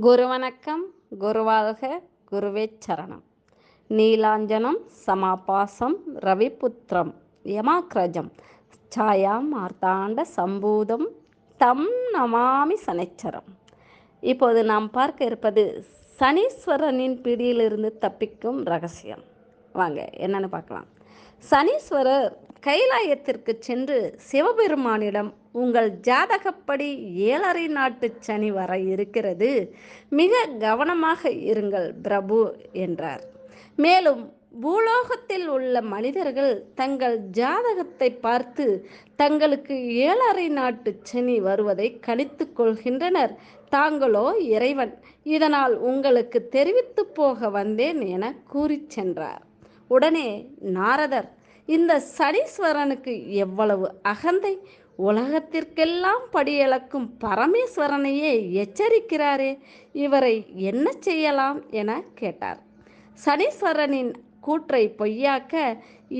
குரு வணக்கம் குருவாழ்க குருவே சரணம். நீலாஞ்சனம் சமாபாசம் ரவிபுத்திரம் யமாக்ரஜம் சாயா மார்த்தாண்ட சம்பூதம் தம் நமாமி சனைச்சரம். இப்போது நாம் பார்க்க இருப்பது சனீஸ்வரனின் பிடியிலிருந்து தப்பிக்கும் ரகசியம். வாங்க என்னன்னு பார்க்கலாம். சனீஸ்வரர் கைலாயத்திற்கு சென்று சிவபெருமானிடம் உங்கள் ஜாதகப்படி ஏழரை நாட்டு சனி வர இருக்கிறது. மிக கவனமாக இருங்கள் பிரபு என்றார். மேலும் பூலோகத்தில் உள்ள மனிதர்கள் தங்கள் ஜாதகத்தை பார்த்து தங்களுக்கு ஏழரை நாட்டு சனி வருவதை கணித்து கொள்கின்றனர். தாங்களோ இறைவன் இதனால் உங்களுக்கு தெரிவித்து போக வந்தேன் என கூறிச் சென்றார். உடனே நாரதர் இந்த சனீஸ்வரனுக்கு எவ்வளவு அகந்தை உலகத்திற்கெல்லாம் படியளக்கும் பரமேஸ்வரனையே எச்சரிக்கிறாரே இவரை என்ன செய்யலாம் என கேட்டார். சனீஸ்வரனின் கூற்றை பொய்யாக்க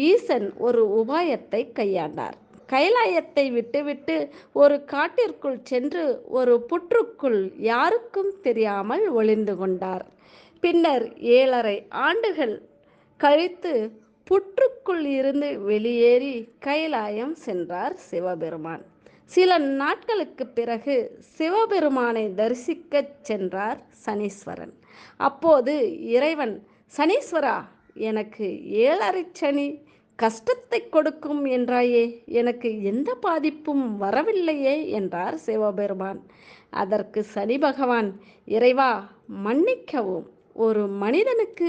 ஈசன் ஒரு உபாயத்தை கையாண்டார். கைலாயத்தை விட்டுவிட்டு ஒரு காட்டிற்குள் சென்று ஒரு புற்றுக்குள் யாருக்கும் தெரியாமல் ஒளிந்து கொண்டார். பின்னர் ஏழரை ஆண்டுகள் கழித்து புற்றுக்குள் இருந்து வெளியேறி கைலாயம் சென்றார் சிவபெருமான். சில நாட்களுக்கு பிறகு சிவபெருமானை தரிசிக்கச் சென்றார் சனீஸ்வரன். அப்போது இறைவன் சனீஸ்வரா எனக்கு ஏழரை சனி கஷ்டத்தை கொடுக்கும் என்றாயே எனக்கு எந்த பாதிப்பும் வரவில்லையே என்றார் சிவபெருமான். அதற்கு சனி பகவான் இறைவா மன்னிக்கவும். ஒரு மனிதனுக்கு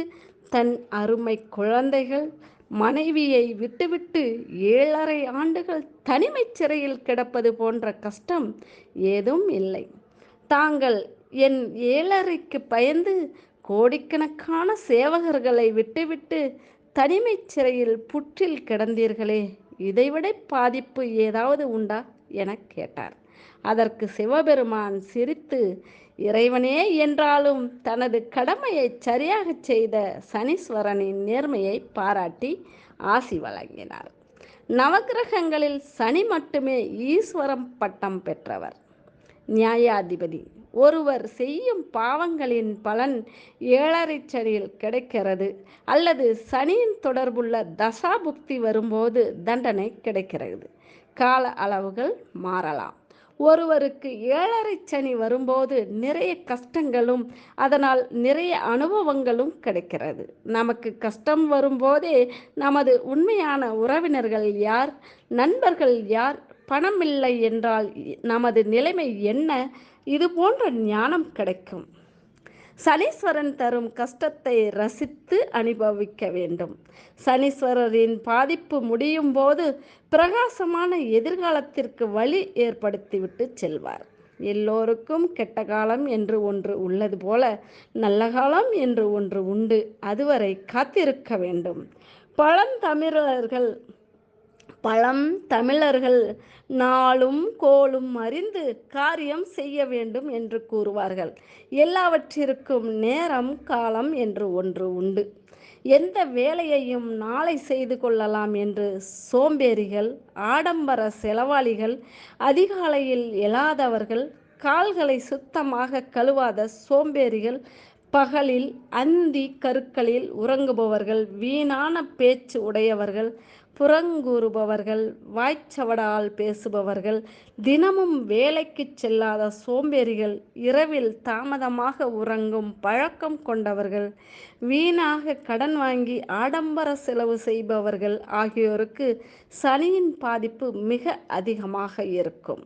தன் அருமை குழந்தைகள் மனைவியை விட்டுவிட்டு ஏழரை ஆண்டுகள் தனிமைச் சிறையில் கிடப்பது போன்ற கஷ்டம் ஏதும் இல்லை. தாங்கள் என் ஏழரைக்கு பயந்து கோடிக்கணக்கான சேவகர்களை விட்டுவிட்டு தனிமைச் சிறையில் புற்றில் கிடந்தீர்களே இதைவிட பாதிப்பு ஏதாவது உண்டா? என கேட்டார். அதற்கு சிவபெருமான் சிரித்து இறைவனே என்றாலும் தனது கடமையை சரியாக செய்த சனீஸ்வரனின் நேர்மையை பாராட்டி ஆசி வழங்கினார். நவகிரகங்களில் சனி மட்டுமே ஈஸ்வரம் பட்டம் பெற்றவர். நியாயாதிபதி ஒருவர் செய்யும் பாவங்களின் பலன் ஏழரை சனியில் கிடைக்கிறது அல்லது சனியின் தொடர்புள்ள தசாபுக்தி வரும்போது தண்டனை கிடைக்கிறது. கால அளவுகள் மாறலாம். ஒருவருக்கு ஏழரை சனி வரும்போது நிறைய கஷ்டங்களும் அதனால் நிறைய அனுபவங்களும் கிடைக்கிறது. நமக்கு கஷ்டம் வரும்போதே நமது உண்மையான உறவினர்கள் யார் நண்பர்கள் யார் பணம் இல்லை என்றால் நமது நிலைமை என்ன? இது போன்ற ஞானம் கிடைக்கும். சனீஸ்வரன் தரும் கஷ்டத்தை ரசித்து அனுபவிக்க வேண்டும். சனீஸ்வரரின் பாதிப்பு முடியும் போது பிரகாசமான எதிர்காலத்திற்கு வழி ஏற்படுத்திவிட்டு செல்வார். எல்லோருக்கும் கெட்ட காலம் என்று ஒன்று உள்ளது போல நல்ல காலம் என்று ஒன்று உண்டு. அதுவரை காத்திருக்க வேண்டும். பழந்தமிழர்கள் பழம் தமிழர்கள் நாளும் கோளும் அறிந்து காரியம் செய்ய வேண்டும் என்று கூறுவார்கள். எல்லாவற்றிற்கும் நேரம் காலம் என்று ஒன்று உண்டு. எந்த வேலையையும் நாளை செய்து கொள்ளலாம் என்று சோம்பேறிகள் ஆடம்பர செலவாளிகள் அதிகாலையில் எழாதவர்கள் கால்களை சுத்தமாக கழுவாத சோம்பேறிகள் பகலில் அந்தி கருக்களில் உறங்குபவர்கள் வீணான பேச்சு உடையவர்கள் புறங்கூறுபவர்கள் வாய்ச்சவடால் பேசுபவர்கள் தினமும் வேலைக்கு செல்லாத சோம்பேறிகள் இரவில் தாமதமாக உறங்கும் பழக்கம் கொண்டவர்கள் வீணாக கடன் வாங்கி ஆடம்பர செலவு செய்பவர்கள் ஆகியோருக்கு சனியின் பாதிப்பு மிக அதிகமாக இருக்கும்.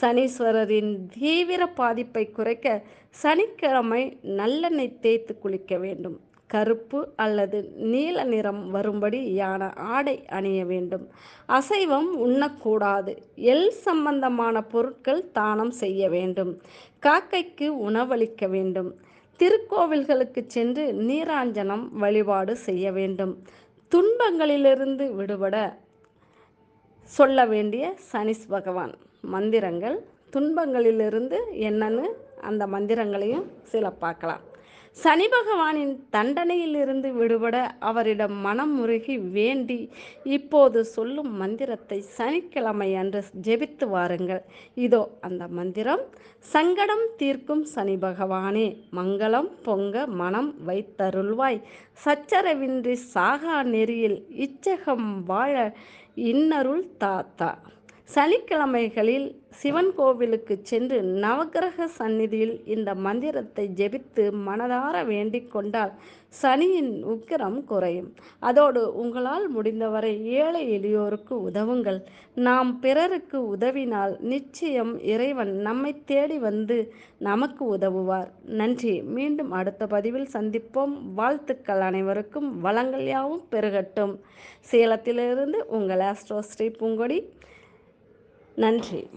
சனீஸ்வரரின் தீவிர பாதிப்பை குறைக்க சனிக்கிழமை நல்லெண்ணெய் தேய்த்து குளிக்க வேண்டும். கருப்பு அல்லது நீல நிறம் வரும்படியான ஆடை அணிய வேண்டும். அசைவம் உண்ணக்கூடாது. எல் சம்பந்தமான பொருட்கள் தானம் செய்ய வேண்டும். காக்கைக்கு உணவளிக்க வேண்டும். திருக்கோவில்களுக்கு சென்று நீராஞ்சனம் வழிபாடு செய்ய வேண்டும். துன்பங்களிலிருந்து விடுபட சொல்ல வேண்டிய சனிஸ் பகவான். மந்திரங்கள் துன்பங்களிலிருந்து என்னன்னு அந்த மந்திரங்களையும் சில பார்க்கலாம். சனி பகவானின் தண்டனையிலிருந்து விடுபட அவரிடம் மனம் முருகி வேண்டி இப்போது சொல்லும் மந்திரத்தை சனிக்கிழமை அன்று ஜெபித்து வாருங்கள். இதோ அந்த மந்திரம். சங்கடம் தீர்க்கும் சனி பகவானே மங்களம் பொங்க மனம் வைத்தருள்வாய். சச்சரவின்றி சாகா நெறியில் இச்சகம் வாழ இன்னருள் தாத்தா. சனிக்கிழமைகளில் சிவன் கோவிலுக்கு சென்று நவக்கிரக சந்நிதியில் இந்த மந்திரத்தை ஜெபித்து மனதார வேண்டிக் கொண்டால் சனியின் உக்கிரம் குறையும். அதோடு உங்களால் முடிந்தவரை ஏழை எளியோருக்கு உதவுங்கள். நாம் பிறருக்கு உதவினால் நிச்சயம் இறைவன் நம்மை தேடி வந்து நமக்கு உதவுவார். நன்றி. மீண்டும் அடுத்த பதிவில் சந்திப்போம். வாழ்த்துக்கள் அனைவருக்கும். வளங்கள் யாவும் பெருகட்டும். சேலத்திலிருந்து உங்கள் ஆஸ்ட்ரோ ஸ்ரீ பூங்கொடி. நன்றி